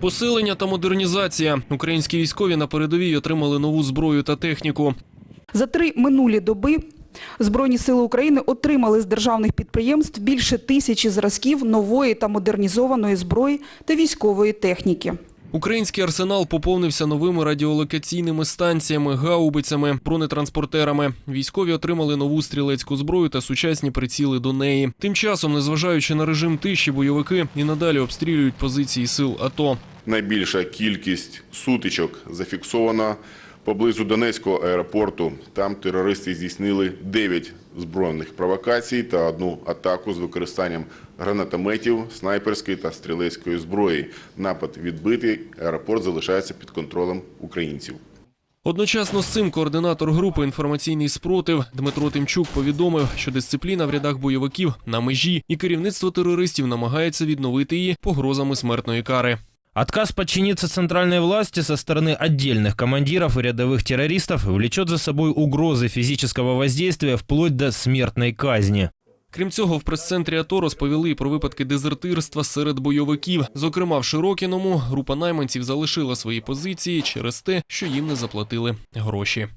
Посилення та модернізація. Українські військові на передовій отримали нову зброю та техніку. За три минулі доби Збройні сили України отримали з державних підприємств більше тисячі зразків нової та модернізованої зброї та військової техніки. Український арсенал поповнився новими радіолокаційними станціями, гаубицями, бронетранспортерами. Військові отримали нову стрілецьку зброю та сучасні приціли до неї. Тим часом, незважаючи на режим тиші, бойовики і надалі обстрілюють позиції сил АТО. Найбільша кількість сутичок зафіксована поблизу Донецького аеропорту. Там терористи здійснили 9 збройних провокацій та одну атаку з використанням гранатометів, снайперської та стрілецької зброї. Напад відбитий, аеропорт залишається під контролем українців. Одночасно з цим координатор групи інформаційний спротив Дмитро Тимчук повідомив, що дисципліна в рядах бойовиків на межі, і керівництво терористів намагається відновити її погрозами смертної кари. Отказ подчиниться центральной власти со стороны отдельных командиров и рядовых террористов влечет за собой угрозы физического воздействия вплоть до смертной казни. Крім цього, в прес-центрі АТО розповіли і про випадки дезертирства серед бойовиків. Зокрема, в Широкіному група найманців залишила свої позиції через те, що їм не заплатили гроші.